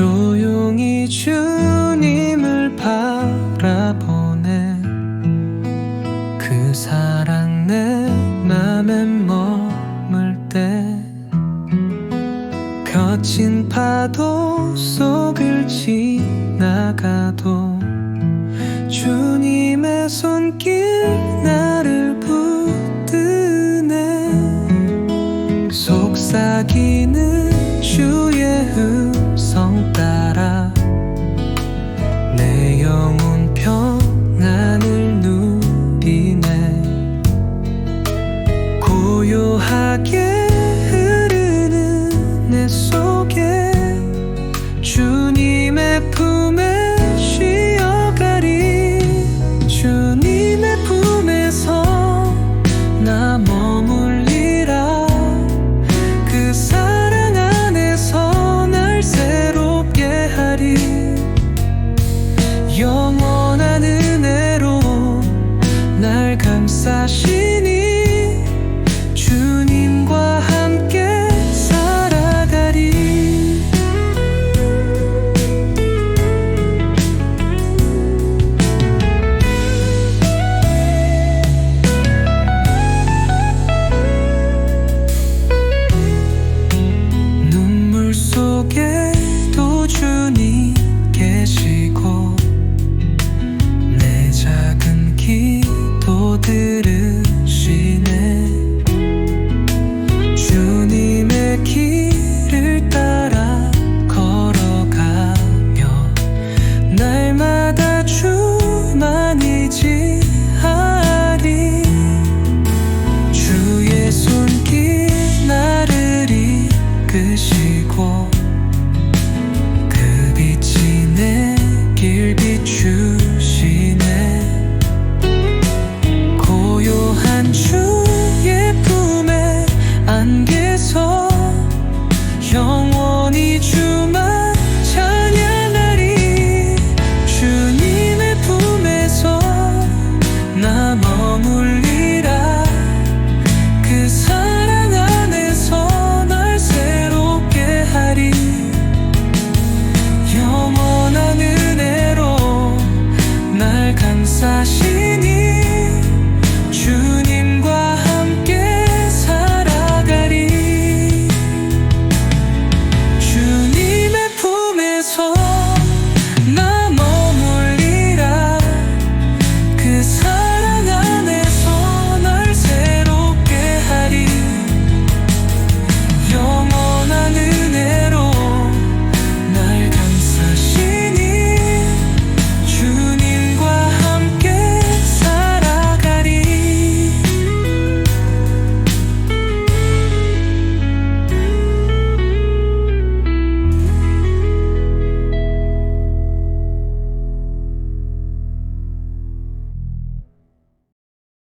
조용히 주님을 바라보네. 그 사랑 내 맘에 머물 때 거친 파도 속을 지나가도 주님의 손길 나를 붙드네. 속삭이는 연하게 흐르는 내 속에 주님의 품 들은